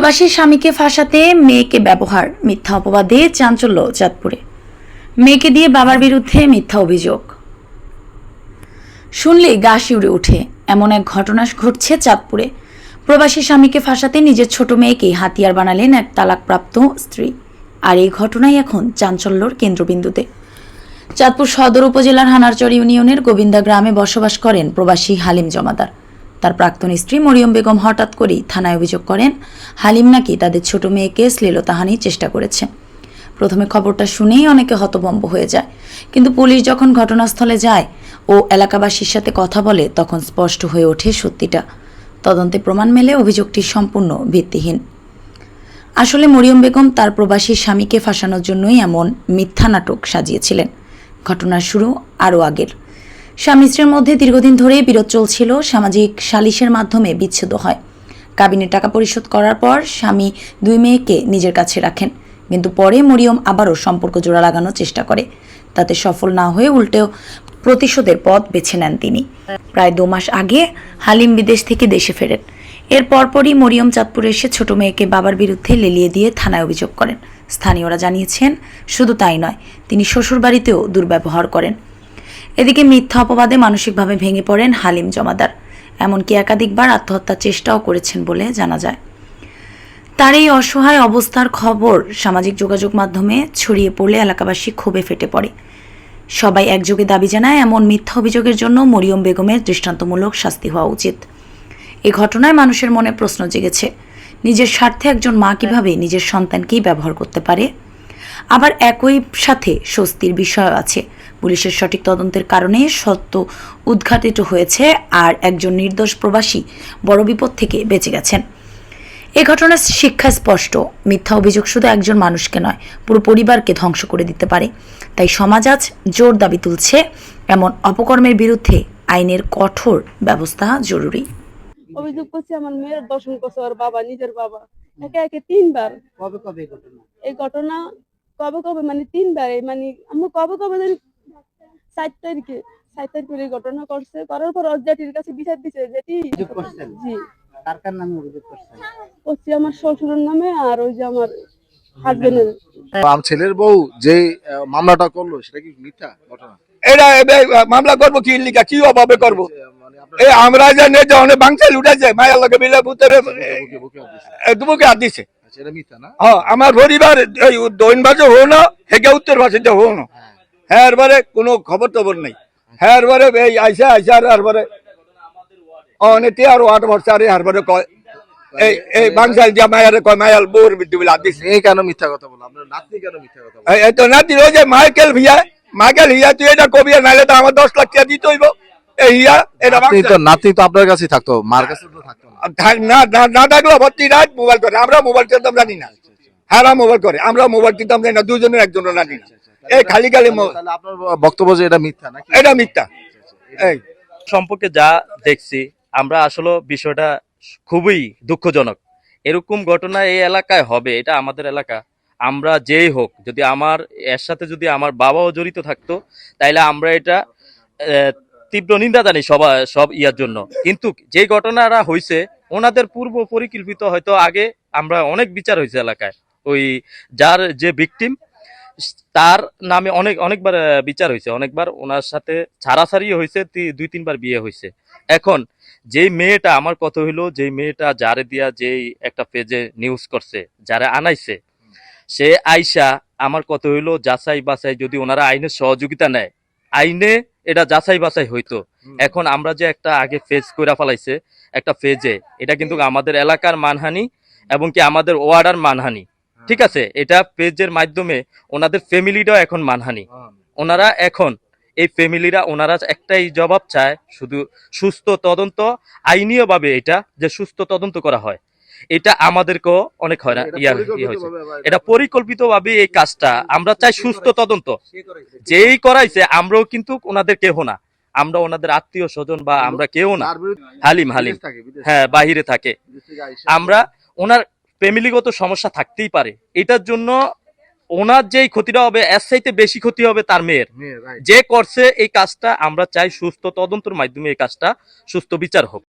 প্রবাসী স্বামীকে ফাঁসাতে মেয়েকে ব্যবহার, মিথ্যা অপবাদে চাঞ্চল্য চাঁদপুরে। মেয়েকে দিয়ে বাবার বিরুদ্ধে মিথ্যা অভিযোগ। শুনলেই গা শিউরে উঠে এমন এক ঘটনা ঘটছে চাঁদপুরে। প্রবাসী স্বামীকে ফাঁসাতে নিজের ছোট মেয়েকে হাতিয়ার বানালেন এক তালাকপ্রাপ্ত স্ত্রী। আর এই ঘটনাই এখন চাঞ্চল্যর কেন্দ্রবিন্দুতে। চাঁদপুর সদর উপজেলার হানারচর ইউনিয়নের গোবিন্দা গ্রামে বসবাস করেন প্রবাসী হালিম জমাদার। তার প্রাক্তন স্ত্রী মরিয়ম বেগম হঠাৎ করেই থানায় অভিযোগ করেন, হালিম নাকি তাদের ছোট মেয়েকে শ্লীলতাহানির চেষ্টা করেছে। প্রথমে খবরটা শুনেই অনেকে হতভম্ব হয়ে যায়, কিন্তু পুলিশ যখন ঘটনাস্থলে যায় ও এলাকাবাসীর সাথে কথা বলে, তখন স্পষ্ট হয়ে ওঠে সত্যিটা। তদন্তে প্রমাণ মেলে অভিযোগটি সম্পূর্ণ ভিত্তিহীন। আসলে মরিয়ম বেগম তার প্রবাসী স্বামীকে ফাঁসানোর জন্যই এমন মিথ্যা নাটক সাজিয়েছিলেন। ঘটনার শুরু আরও আগের। স্বামী স্ত্রীর মধ্যে দীর্ঘদিন ধরেই বিরোধ চলছিল, সামাজিক সালিশের মাধ্যমে বিচ্ছেদ হয়। কাবিনের টাকা পরিশোধ করার পর স্বামী দুই মেয়েকে নিজের কাছে রাখেন, কিন্তু পরে মরিয়ম আবারও সম্পর্ক জোড়া লাগানোর চেষ্টা করে। তাতে সফল না হয়ে উল্টেও প্রতিশোধের পথ বেছে নেন তিনি। প্রায় দু মাস আগে হালিম বিদেশ থেকে দেশে ফেরেন। এর পরপরই মরিয়ম চাঁদপুরে এসে ছোট মেয়েকে বাবার বিরুদ্ধে লেলিয়ে দিয়ে থানায় অভিযোগ করেন। স্থানীয়রা জানিয়েছেন, শুধু তাই নয়, তিনি শ্বশুরবাড়িতেও দুর্ব্যবহার করেন। এদিকে মিথ্যা অপবাদে মানসিকভাবে ভেঙে পড়েন হালিম জমাদার। এমনকি একাধিকবার আত্মহত্যার চেষ্টাও করেছেন বলে জানা যায়। তার এই অসহায় অবস্থার খবর সামাজিক যোগাযোগ মাধ্যমে ছড়িয়ে পড়লে এলাকাবাসী ক্ষোভে ফেটে পড়ে। সবাই একযোগে দাবি জানায়, এমন মিথ্যা অভিযোগের জন্য মরিয়ম বেগমের দৃষ্টান্তমূলক শাস্তি হওয়া উচিত। এ ঘটনায় মানুষের মনে প্রশ্ন জেগেছে, নিজের স্বার্থে একজন মা কীভাবে নিজের সন্তানকেই ব্যবহার করতে পারে? আবার একই সাথে স্বস্তির বিষয় আছে। পুলিশের সঠিক তদন্তের কারণে সত্য উদ্ঘাটিত হয়েছে আর একজন নির্দোষ প্রবাসী বড় বিপদ থেকে বেঁচে গেছেন। এ ঘটনার শিক্ষা স্পষ্ট মিথ্যা অভিযোগ শুধু একজন মানুষকে নয় পুরো পরিবারকে ধ্বংস করে দিতে পারে। তাই সমাজ আজ জোর দাবি তুলছে এমন অপকর্মের বিরুদ্ধে আইনের কঠোর ব্যবস্থা জরুরি। অভিযোগ করছে আমার মেয়ের দর্শন করছে ওর বাবা নিজের বাবা। একে একে তিনবার। কবে কবে ঘটনা? এই ঘটনা কবে কবে মানে তিনবার মানে আমরা কবে কবে জানি সাত তারিখে সাত তারিখে এই ঘটনা করছে করার পর জেঠির কাছে বিচার অভিযোগ করছেন? জি। কার কার নামে অভিযোগ করছে আমার শ্বশুরের নামে আর ওই যে আমার হাজবেন্ডের আম ছেলের বউ যে মামলাটা করল সেটা কি মিথ্যা ঘটনা? এটা মামলা করব কি লিখা কি অভাবে করব? মানে এই আমরা জানি যে অনেক বাংশাল উঠেছে মায়ের লগে মিলে ভূতের বুকে বুকে হাত দিছে। হ্যাঁ আমার পরিবার এই দক্ষিণ ভাষা হো না হেগে উত্তর ভাষা হো না। হ্যাঁ। এরপরে কোনো খবর টবর নেই। হ্যাঁ এরপরে এই আইসা আইসা আর এরপরে অনেকে আরও আট বছর আর কয় এই এই বাংশাল যা মায়ের কয় মায়াল বোর বিদ্যুৎ বলে মেয়ে কেন মিথ্যা কথা বলো? আপনার নাতনি কেন মিথ্যা কথা বলো? এই- এই তো না দিল যে মাইকেল ভিয়া মাইকেল হিয়া তুই এটা কবি নাহলে তো আমার দশ লাখ টাকা দিতে হইব। এই এটা নাতনি তো আপনার কাছেই থাকতো মার কাছে তো থাকতো না। না ভর্তি রাত মোবাইল করে। আমরা মোবাইল কিনতাম জানি না। হ্যাঁ মোবাইল করে। আমরা মোবাইল কিনতাম জানি না দুজনের একজনের জানি না। এই খালি খালি আপনার বক্তব্য যে এটা মিথ্যা নাকি? এটা মিথ্যা। এই। সম্পর্কে যা দেখছি আমরা আসলে বিষয়টা খুবই দুঃখজনক। এরকম ঘটনা এই এলাকায় হবে এটা আমাদের এলাকা। আমরা যেই হোক যদি আমার এর সাথে যদি আমার বাবাও জড়িত থাকতো তাইলে আমরা এটা আহ, তীব্র নিন্দা জানি সবাই সব ইয়ার জন্য। কিন্তু যে ঘটনাটা হয়েছে ওনাদের পূর্ব পরিকল্পিত হয়তো আগে আমরা অনেক বিচার হয়েছে এলাকায়। ওই যার যে ভিকটিম তার নামে অনেক, অনেকবার বিচার হয়েছে অনেকবার ওনার সাথে ছাড়াছাড়ি হয়েছে দুই, তিনবার বিয়ে হয়েছে এখন যেই মেয়েটা, আমার কথা হইল, যেই মেয়েটা যারে দিয়া যেই একটা পেজে নিউজ করছে, যারা আনাইছে, সে আইসা, আমার কথা হইল যাচাই বাছাই যদি ওনারা আইনের সহযোগিতা নেয়, আইনে এটা যাচাই বাছাই হইতো। এখন আমরা যে একটা আগে ফেজ কইরা ফেলাইছে একটা ফেজে এটা কিন্তু আমাদের এলাকার মানহানি এবং কি আমাদের ওয়ার্ডার মানহানি। ঠিক আছে? এটা পেজের মাধ্যমে ওনাদের ফ্যামিলিটাও এখন মানহানি। ওনারা এখন এই ফ্যামিলিরা ওনারা একটাই জবাব চায় শুধু সুস্থ তদন্ত আইনীয় ভাবে এটা যে সুস্থ তদন্ত করা হয়। এটা আমাদেরকেও অনেক হয় না ইয়া হয়েছে। এটা পরিকল্পিত ভাবে এই কাজটা আমরা চাই সুস্থ তদন্ত। যেই করাইছে আমরাও কিন্তু ওনাদের কেহ না। আমরা ওনাদের আত্মীয় স্বজন বা আমরা কেউ না। হালিম হালিম। হ্যাঁ বাহিরে থাকে। আমরা ওনার ফ্যামিলিগত সমস্যা থাকতেই পারে। এটার জন্য ওনার যেই ক্ষতিটা হবে এর চাইতে বেশি ক্ষতি হবে তার মেয়ের। যে করছে এই কাজটা আমরা চাই সুস্থ তদন্তর মাধ্যমে এই কাজটা সুস্থ বিচার হোক।